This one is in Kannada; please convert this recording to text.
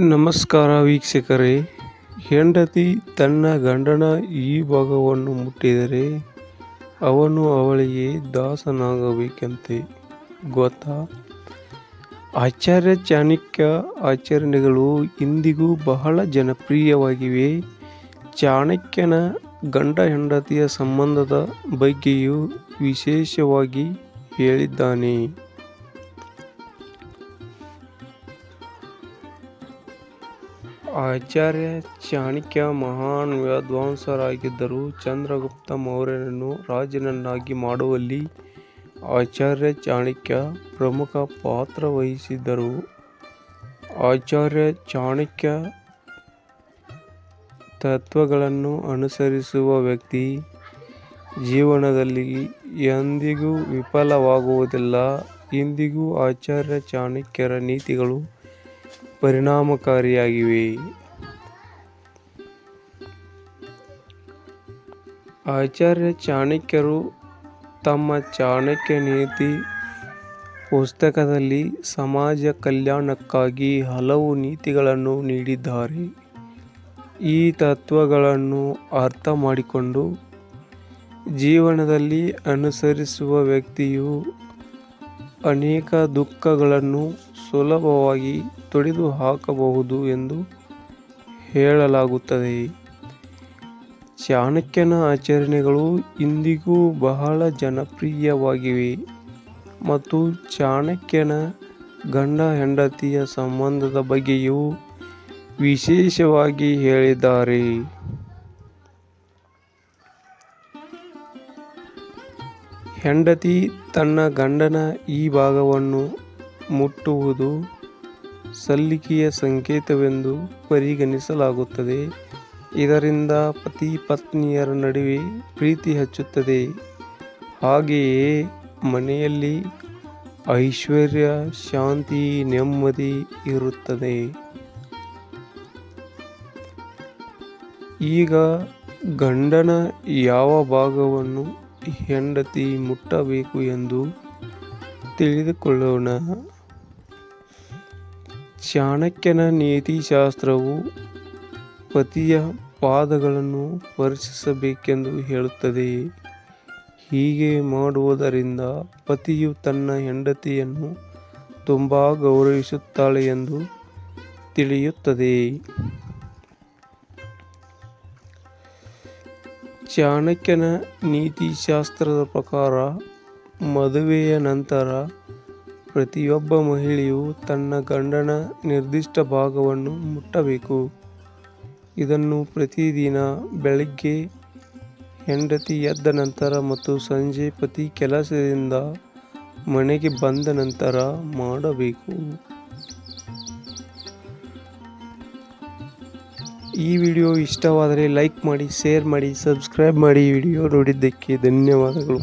ನಮಸ್ಕಾರ ವೀಕ್ಷಕರೇ. ಹೆಂಡತಿ ತನ್ನ ಗಂಡನ ಈ ಭಾಗವನ್ನು ಮುಟ್ಟಿದರೆ ಅವನು ಅವಳಿಗೆ ದಾಸನಾಗಬೇಕಂತೆ. ಗೊತ್ತಾ? ಆಚಾರ್ಯ ಚಾಣಕ್ಯ ಆಚರಣೆಗಳು ಇಂದಿಗೂ ಬಹಳ ಜನಪ್ರಿಯವಾಗಿವೆ. ಚಾಣಕ್ಯನ ಗಂಡ ಹೆಂಡತಿಯ ಸಂಬಂಧದ ಬಗ್ಗೆಯೂ ವಿಶೇಷವಾಗಿ ಹೇಳಿದ್ದಾನೆ. ಆಚಾರ್ಯ ಚಾಣಕ್ಯ ಮಹಾನ್ ವಿದ್ವಾಂಸರಾಗಿದ್ದರು ಚಂದ್ರಗುಪ್ತ ಮೌರ್ಯನನ್ನು ರಾಜನನ್ನಾಗಿ ಮಾಡುವಲ್ಲಿ ಆಚಾರ್ಯ ಚಾಣಕ್ಯ ಪ್ರಮುಖ ಪಾತ್ರ ವಹಿಸಿದ್ದರು. ಆಚಾರ್ಯ ಚಾಣಕ್ಯ ತತ್ವಗಳನ್ನು ಅನುಸರಿಸುವ ವ್ಯಕ್ತಿ. ಜೀವನದಲ್ಲಿ ಎಂದಿಗೂ ವಿಫಲವಾಗುವುದಿಲ್ಲ. ಇಂದಿಗೂ ಆಚಾರ್ಯ ಚಾಣಕ್ಯರ ನೀತಿಗಳು ಪರಿಣಾಮಕಾರಿಯಾಗಿವೆ. ಆಚಾರ್ಯ ಚಾಣಕ್ಯರು ತಮ್ಮ ಚಾಣಕ್ಯ ನೀತಿ ಪುಸ್ತಕದಲ್ಲಿ ಸಮಾಜ ಕಲ್ಯಾಣಕ್ಕಾಗಿ ಹಲವು ನೀತಿಗಳನ್ನು ನೀಡಿದ್ದಾರೆ. ಈ ತತ್ವಗಳನ್ನು ಅರ್ಥ ಮಾಡಿಕೊಂಡು ಜೀವನದಲ್ಲಿ ಅನುಸರಿಸುವ ವ್ಯಕ್ತಿಯು ಅನೇಕ ದುಃಖಗಳನ್ನು ಸುಲಭವಾಗಿ ತೊಡೆದು ಹಾಕಬಹುದು ಎಂದು ಹೇಳಲಾಗುತ್ತದೆ. ಚಾಣಕ್ಯನ ಆಚರಣೆಗಳು ಇಂದಿಗೂ ಬಹಳ ಜನಪ್ರಿಯವಾಗಿವೆ ಮತ್ತು ಚಾಣಕ್ಯನ ಗಂಡ ಹೆಂಡತಿಯ ಸಂಬಂಧದ ಬಗ್ಗೆಯೂ ವಿಶೇಷವಾಗಿ ಹೇಳಿದ್ದಾರೆ. ಹೆಂಡತಿ ತನ್ನ ಗಂಡನ ಈ ಭಾಗವನ್ನು ಮುಟ್ಟುವುದು ಸಲ್ಲಿಕೆಯ ಸಂಕೇತವೆಂದು ಪರಿಗಣಿಸಲಾಗುತ್ತದೆ. ಇದರಿಂದ ಪತಿ ಪತ್ನಿಯರ ನಡುವೆ ಪ್ರೀತಿ ಹೆಚ್ಚುತ್ತದೆ. ಹಾಗೆಯೇ ಮನೆಯಲ್ಲಿ ಐಶ್ವರ್ಯ, ಶಾಂತಿ, ನೆಮ್ಮದಿ ಇರುತ್ತದೆ. ಈಗ ಗಂಡನ ಯಾವ ಭಾಗವನ್ನು ಹೆಂಡತಿ ಮುಟ್ಟಬೇಕು ಎಂದು ತಿಳಿದುಕೊಳ್ಳೋಣ. ಚಾಣಕ್ಯನ ನೀತಿಶಾಸ್ತ್ರವು ಪತಿಯ ಪಾದಗಳನ್ನು ಸ್ಪರ್ಶಿಸಬೇಕೆಂದು ಹೇಳುತ್ತದೆ ಹೀಗೆ ಮಾಡುವುದರಿಂದ ಪತಿಯು ತನ್ನ ಹೆಂಡತಿಯನ್ನು ತುಂಬ ಗೌರವಿಸುತ್ತಾಳೆ ಎಂದು ತಿಳಿಯುತ್ತದೆ. ಚಾಣಕ್ಯನ ನೀತಿಶಾಸ್ತ್ರದ ಪ್ರಕಾರ ಮದುವೆಯ ನಂತರ ಪ್ರತಿಯೊಬ್ಬ ಮಹಿಳೆಯು ತನ್ನ ಗಂಡನ ನಿರ್ದಿಷ್ಟ ಭಾಗವನ್ನು ಮುಟ್ಟಬೇಕು. ಇದನ್ನು ಪ್ರತಿದಿನ ಬೆಳಗ್ಗೆ ಹೆಂಡತಿ ಎದ್ದ ನಂತರ ಮತ್ತು ಸಂಜೆ ಪತಿ ಕೆಲಸದಿಂದ ಮನೆಗೆ ಬಂದ ನಂತರ ಮಾಡಬೇಕು. ಈ ವಿಡಿಯೋ ಇಷ್ಟವಾದರೆ ಲೈಕ್ ಮಾಡಿ, ಶೇರ್ ಮಾಡಿ, ಸಬ್ಸ್ಕ್ರೈಬ್ ಮಾಡಿ ವಿಡಿಯೋ ನೋಡಿದ್ದಕ್ಕೆ ಧನ್ಯವಾದಗಳು.